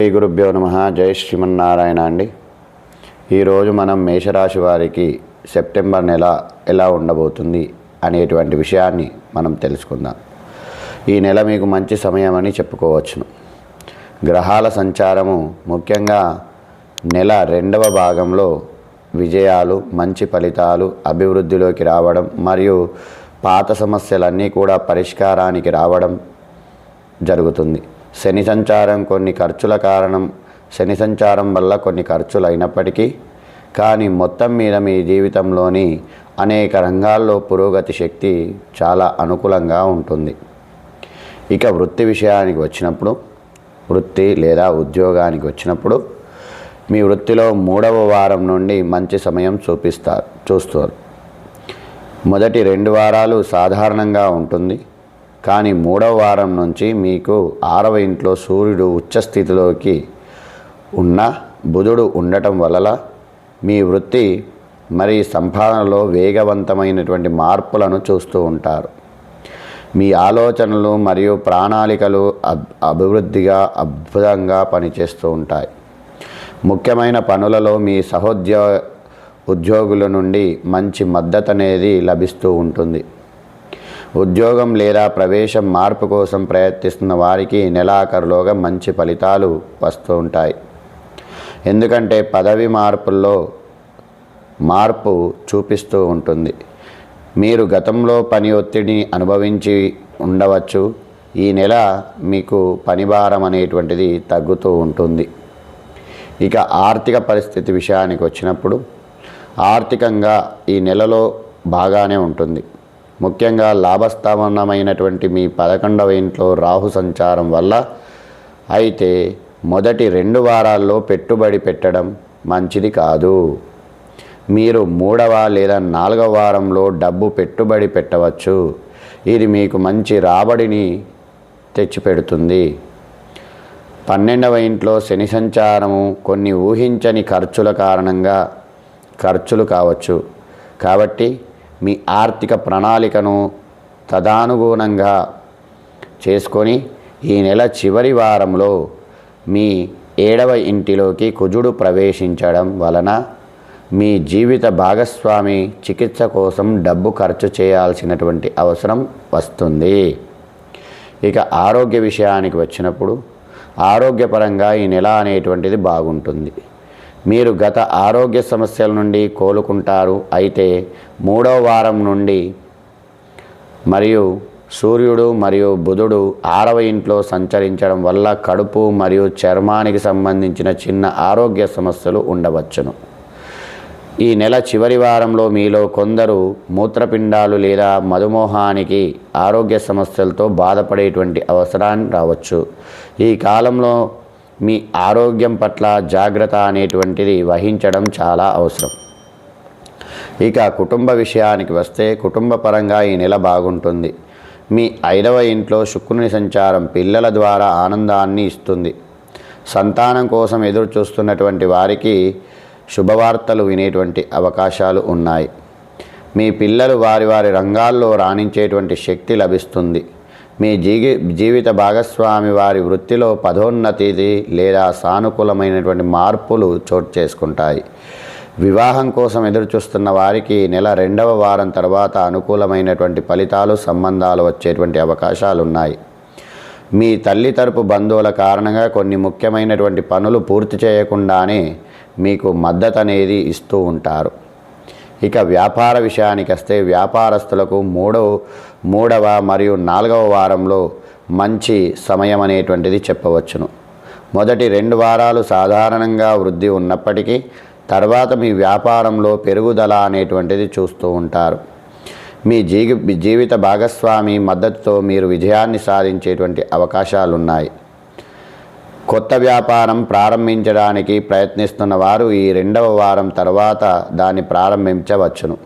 శ్రీ గురుభ్యో నమ. జై శ్రీమన్నారాయణ అండి. ఈరోజు మనం మేషరాశి వారికి సెప్టెంబర్ నెల ఎలా ఉండబోతుంది అనేటువంటి విషయాన్ని మనం తెలుసుకుందాం. ఈ నెల మీకు మంచి సమయం అని చెప్పుకోవచ్చును. గ్రహాల సంచారము ముఖ్యంగా నెల రెండవ భాగంలో విజయాలు మంచి ఫలితాలు అభివృద్ధిలోకి రావడం మరియు పాత సమస్యలన్నీ కూడా పరిష్కారానికి రావడం జరుగుతుంది. శని సంచారం కొన్ని ఖర్చుల కారణం శని సంచారం వల్ల కొన్ని ఖర్చులు అయినప్పటికీ కానీ మొత్తం మీద మీ జీవితంలోని అనేక రంగాల్లో పురోగతి శక్తి చాలా అనుకూలంగా ఉంటుంది. ఇక వృత్తి విషయానికి వచ్చినప్పుడు వృత్తి లేదా ఉద్యోగానికి వచ్చినప్పుడు మీ వృత్తిలో మూడవ వారం నుండి మంచి సమయం చూపిస్తారు చూస్తారు. మొదటి రెండు వారాలు సాధారణంగా ఉంటుంది. కానీ మూడవ వారం నుంచి మీకు ఆరవ ఇంట్లో సూర్యుడు ఉచ్చస్థితిలోకి ఉన్న బుధుడు ఉండటం వలన మీ వృత్తి మరి సంపాదనలో వేగవంతమైనటువంటి మార్పులను చూస్తూ ఉంటారు. మీ ఆలోచనలు మరియు ప్రణాళికలు అబ్ అభివృద్ధిగా అద్భుతంగా పనిచేస్తూ ఉంటాయి. ముఖ్యమైన పనులలో మీ సహోద్యో ఉద్యోగుల నుండి మంచి మద్దతు అనేది లభిస్తూ ఉంటుంది. ఉద్యోగం లేదా ప్రవేశం మార్పు కోసం ప్రయత్నిస్తున్న వారికి నెలాఖరులోగా మంచి ఫలితాలు వస్తూ ఉంటాయి. ఎందుకంటే పదవి మార్పుల్లో మార్పు చూపిస్తూ ఉంటుంది. మీరు గతంలో పని ఒత్తిడిని అనుభవించి ఉండవచ్చు. ఈ నెల మీకు పనిభారం అనేటువంటిది తగ్గుతూ ఉంటుంది. ఇక ఆర్థిక పరిస్థితి విషయానికి వచ్చినప్పుడు ఆర్థికంగా ఈ నెలలో బాగానే ఉంటుంది. ముఖ్యంగా లాభస్థాపనమైనటువంటి మీ పదకొండవ ఇంట్లో రాహు సంచారం వల్ల అయితే మొదటి రెండు వారాల్లో పెట్టుబడి పెట్టడం మంచిది కాదు. మీరు మూడవ లేదా నాలుగవ వారంలో డబ్బు పెట్టుబడి పెట్టవచ్చు. ఇది మీకు మంచి రాబడిని తెచ్చిపెడుతుంది. పన్నెండవ ఇంట్లో శని సంచారము కొన్ని ఊహించని ఖర్చుల కారణంగా ఖర్చులు కావచ్చు. కాబట్టి మీ ఆర్థిక ప్రణాళికను తదానుగుణంగా చేసుకొని ఈ నెల చివరి వారంలో మీ ఏడవ ఇంటిలోకి కుజుడు ప్రవేశించడం వలన మీ జీవిత భాగస్వామి చికిత్స కోసం డబ్బు ఖర్చు చేయాల్సినటువంటి అవసరం వస్తుంది. ఇక ఆరోగ్య విషయానికి వచ్చినప్పుడు ఆరోగ్యపరంగా ఈ నెల అనేటువంటిది బాగుంటుంది. మీరు గత ఆరోగ్య సమస్యల నుండి కోలుకుంటారు. అయితే మూడవ వారం నుండి మరియు సూర్యుడు మరియు బుధుడు ఆరవ ఇంట్లో సంచరించడం వల్ల కడుపు మరియు చర్మానికి సంబంధించిన చిన్న ఆరోగ్య సమస్యలు ఉండవచ్చును. ఈ నెల చివరి వారంలో మీలో కొందరు మూత్రపిండాలు లేదా మధుమోహానికి ఆరోగ్య సమస్యలతో బాధపడేటువంటి అవసరాన్ని రావచ్చు. ఈ కాలంలో మీ ఆరోగ్యం పట్ల జాగ్రత్త అనేటువంటిది వహించడం చాలా అవసరం. ఇక కుటుంబ విషయానికి వస్తే కుటుంబ పరంగా ఈ నెల బాగుంటుంది. మీ ఐదవ ఇంట్లో శుక్రుని సంచారం పిల్లల ద్వారా ఆనందాన్ని ఇస్తుంది. సంతానం కోసం ఎదురు చూస్తున్నటువంటి వారికి శుభవార్తలు వినేటువంటి అవకాశాలు ఉన్నాయి. మీ పిల్లలు వారి వారి రంగాల్లో రాణించేటువంటి శక్తి లభిస్తుంది. మీ జీవి జీవిత భాగస్వామి వారి వృత్తిలో పదోన్నతి లేదా సానుకూలమైనటువంటి మార్పులు చోటు చేసుకుంటాయి. వివాహం కోసం ఎదురుచూస్తున్న వారికి నెల రెండవ వారం తర్వాత అనుకూలమైనటువంటి ఫలితాలు సంబంధాలు వచ్చేటువంటి అవకాశాలు ఉన్నాయి మీ తల్లి తరపు బంధువుల కారణంగా కొన్ని ముఖ్యమైనటువంటి పనులు పూర్తి చేయకుండానే మీకు మద్దతు అనేది ఇస్తూ ఉంటారు. ఇక వ్యాపార విషయానికి వస్తే వ్యాపారస్తులకు మూడవ మూడవ మరియు నాలుగవ వారంలో మంచి సమయం అనేటువంటిది చెప్పవచ్చును. మొదటి రెండు వారాలు సాధారణంగా వృద్ధి ఉన్నప్పటికీ తర్వాత మీ వ్యాపారంలో పెరుగుదల అనేటువంటిది చూస్తూ ఉంటారు. మీ జీవి జీవిత భాగస్వామి మద్దతుతో మీరు విజయాన్ని సాధించేటువంటి అవకాశాలు ఉన్నాయి కొత్త వ్యాపారం ప్రారంభించడానికి ప్రయత్నిస్తున్న వారు ఈ రెండవ వారం తర్వాత దాన్ని ప్రారంభించవచ్చును.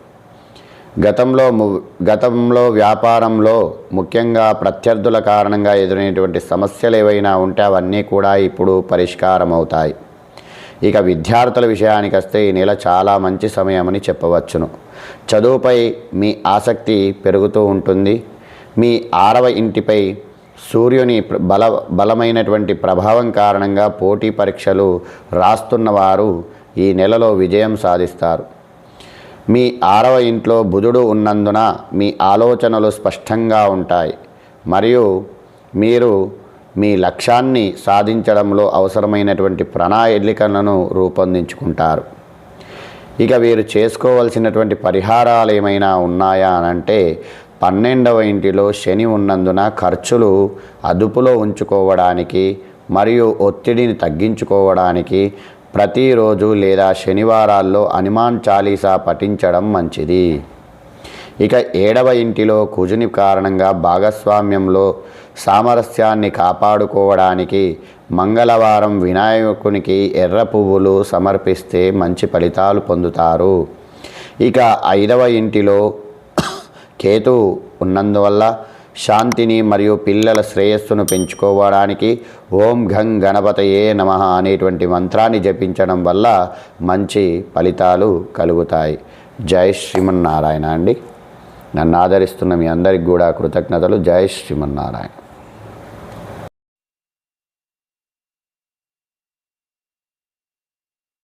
గతంలో ము- గతంలో వ్యాపారంలో ముఖ్యంగా ప్రత్యర్థుల కారణంగా ఎదురైనటువంటి సమస్యలు ఏవైనా ఉంటే అవన్నీ కూడా ఇప్పుడు పరిష్కారం అవుతాయి ఇక విద్యార్థుల విషయానికి వస్తే ఈ నెల చాలా మంచి సమయమని చెప్పవచ్చును. చదువుపై మీ ఆసక్తి పెరుగుతూ ఉంటుంది. మీ ఆరవ ఇంటిపై సూర్యుని బల బలమైనటువంటి ప్రభావం కారణంగా పోటీ పరీక్షలు రాస్తున్న వారు ఈ నెలలో విజయం సాధిస్తారు. మీ ఆరవ ఇంట్లో బుధుడు ఉన్నందున మీ ఆలోచనలు స్పష్టంగా ఉంటాయి. మరియు మీరు మీ లక్ష్యాన్ని సాధించడంలో అవసరమైనటువంటి ప్రణాళికలను రూపొందించుకుంటారు. ఇక వీరు చేసుకోవలసినటువంటి పరిహారాలు ఏమైనా ఉన్నాయా అని అంటే పన్నెండవ ఇంటిలో శని ఉన్నందున ఖర్చులు అదుపులో ఉంచుకోవడానికి మరియు ఒత్తిడిని తగ్గించుకోవడానికి ప్రతిరోజు లేదా శనివారాల్లో హనుమాన్ చాలీసా పఠించడం మంచిది. ఇక ఏడవ ఇంటిలో కుజుని కారణంగా భాగస్వామ్యంలో సామరస్యాన్ని కాపాడుకోవడానికి మంగళవారం వినాయకునికి ఎర్ర పువ్వులు సమర్పిస్తే మంచి ఫలితాలు పొందుతారు. ఇక ఐదవ ఇంటిలో కేతు ఉన్నందువల్ల శాంతిని మరియు పిల్లల శ్రేయస్సును పెంచుకోవడానికి ఓం ఘం గణపతయే నమ అనేటువంటి మంత్రాన్ని జపించడం వల్ల మంచి ఫలితాలు కలుగుతాయి. జై శ్రీమన్నారాయణ అండి. నన్ను ఆదరిస్తున్న మీ అందరికి కూడా కృతజ్ఞతలు. జై శ్రీమన్నారాయణ.